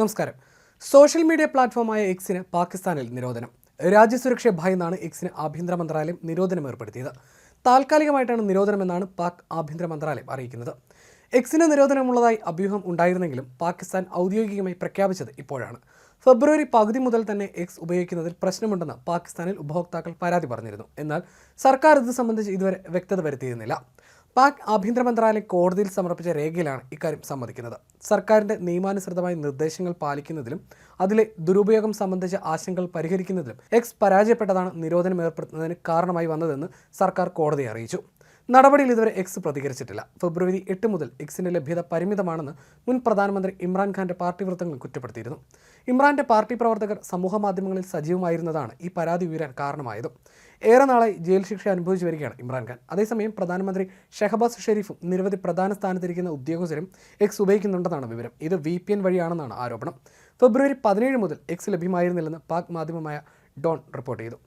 നമസ്കാരം. Social media പ്ലാറ്റ്ഫോമായ എക്സിന് പാകിസ്ഥാനിൽ നിരോധനം. രാജ്യസുരക്ഷയെ ഭയന്നാണ് എക്സിന് ആഭ്യന്തര മന്ത്രാലയം നിരോധനം ഏർപ്പെടുത്തിയത്. താൽക്കാലികമായിട്ടാണ് നിരോധനമെന്നാണ് പാക് ആഭ്യന്തര മന്ത്രാലയം അറിയിക്കുന്നത്. എക്സിന് നിരോധനമുള്ളതായി അഭ്യൂഹം ഉണ്ടായിരുന്നെങ്കിലും പാകിസ്ഥാൻ ഔദ്യോഗികമായി പ്രഖ്യാപിച്ചത് ഇപ്പോഴാണ്. ഫെബ്രുവരി പകുതി മുതൽ തന്നെ എക്സ് ഉപയോഗിക്കുന്നതിൽ പ്രശ്നമുണ്ടെന്ന് പാകിസ്ഥാനിൽ ഉപഭോക്താക്കൾ പരാതി പറഞ്ഞിരുന്നു. എന്നാൽ സർക്കാർ ഇത് സംബന്ധിച്ച് ഇതുവരെ വ്യക്തത വരുത്തിയിരുന്നില്ല. പാക് ആഭ്യന്തര മന്ത്രാലയം കോടതിയിൽ സമർപ്പിച്ച രേഖയിലാണ് ഇക്കാര്യം സമ്മതിക്കുന്നത്. സർക്കാരിന്റെ നിയമാനുസൃതമായ നിർദ്ദേശങ്ങൾ പാലിക്കുന്നതിലും അതിലെ ദുരുപയോഗം സംബന്ധിച്ച ആശങ്കകൾ പരിഹരിക്കുന്നതിലും എക്സ് പരാജയപ്പെട്ടതാണ് നിരോധനം ഏർപ്പെടുത്തുന്നതിന് കാരണമായി വന്നതെന്ന് സർക്കാർ കോടതിയെ അറിയിച്ചു. നടപടിയിൽ ഇതുവരെ എക്സ് പ്രതികരിച്ചിട്ടില്ല. ഫെബ്രുവരി എട്ട് മുതൽ എക്സിന്റെ ലഭ്യത പരിമിതമാണെന്ന് മുൻ പ്രധാനമന്ത്രി ഇമ്രാൻഖാന്റെ പാർട്ടി വൃത്തങ്ങൾ കുറ്റപ്പെടുത്തിയിരുന്നു. ഇമ്രാന്റെ പാർട്ടി പ്രവർത്തകർ സമൂഹ മാധ്യമങ്ങളിൽ സജീവമായിരുന്നതാണ് ഈ പരാതി ഉയരാൻ കാരണമായതും. ഏറെ നാളായി ജയിൽ ശിക്ഷ അനുഭവിച്ചു വരികയാണ് ഇമ്രാൻഖാൻ അതേസമയം പ്രധാനമന്ത്രി ഷെഹബാസ് ഷെരീഫും നിരവധി പ്രധാന സ്ഥാനത്തിരിക്കുന്ന ഉദ്യോഗസ്ഥരും എക്സ് ഉപയോഗിക്കുന്നുണ്ടെന്നാണ് വിവരം. ഇത് വി പി എൻ വഴിയാണെന്നാണ് ആരോപണം. ഫെബ്രുവരി പതിനേഴ് മുതൽ എക്സ് ലഭ്യമായിരുന്നില്ലെന്ന് പാക് മാധ്യമമായ ഡോൺ റിപ്പോർട്ട് ചെയ്തു.